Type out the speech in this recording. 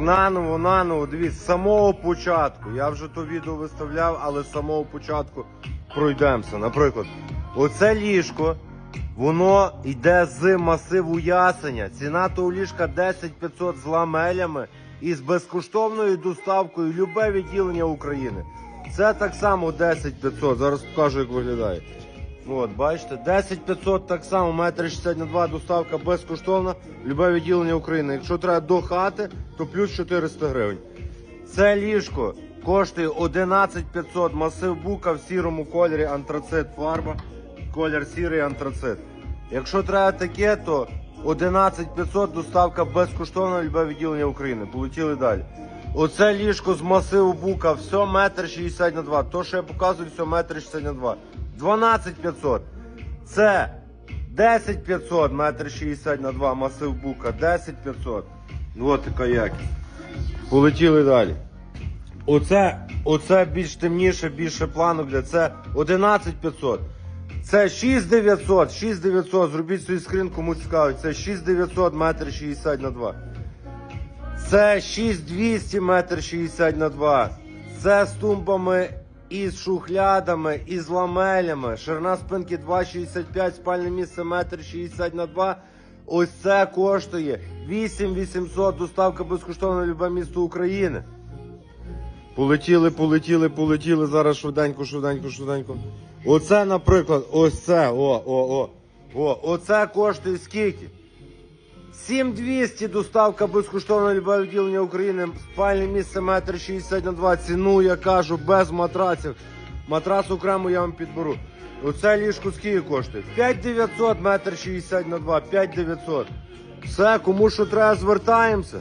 Наново, наново, дивіться, з самого початку. Я вже то відео виставляв, але з самого початку пройдемося. Наприклад, оце ліжко, воно йде з масиву ясеня. Ціна того ліжка 10 500 з ламелями і з безкоштовною доставкою любе відділення України. Це так само 10 500. Зараз покажу, як виглядає. От, бачите, 10 500 так само, метр 60 на 2 доставка безкоштовна, любе відділення України. Якщо треба до хати, то плюс 400 гривень. Це ліжко коштує 11 500, масив бука в сірому кольорі, антрацит фарба, колір сірий антрацит. Якщо треба таке, то 11 500 доставка безкоштовна, любе відділення України. Полетіли далі. Оце ліжко з масиву бука, все метр 60 на 2. То, що я показую, все метр 60 на 2. 12 500. Це 10 500, метр 60 на 2, масив бука, 10 500. Ось така якість. Полетіли далі. Оце, оце більш темніше, більше планок для це 11 500. Це 6900, 6900, зробіть свою скрин, кому цікаво. Це 6900, метр 60 на 2. Це 6200 метр 60 на 2. Це з тумбами із шухлядами, із ламелями. Ширина спинки 2,65, спальне місце метр 60 на 2. Ось це коштує 8800, доставка безкоштовна любе місто України. Полетіли, полетіли, полетіли. Зараз швиденько, швиденько, швиденько. Оце, наприклад, ось це. О, о, о. О, оце коштує скільки? 7200 доставка безкоштовна любе відділення України. Спальне місце метр 60 на 2. Ціну я кажу без матраців. Матрас окремо я вам підберу. Оце ліжко скільки коштує? 5900 метр 60 на 2. 5900. Все, кому що треба, звертаємося.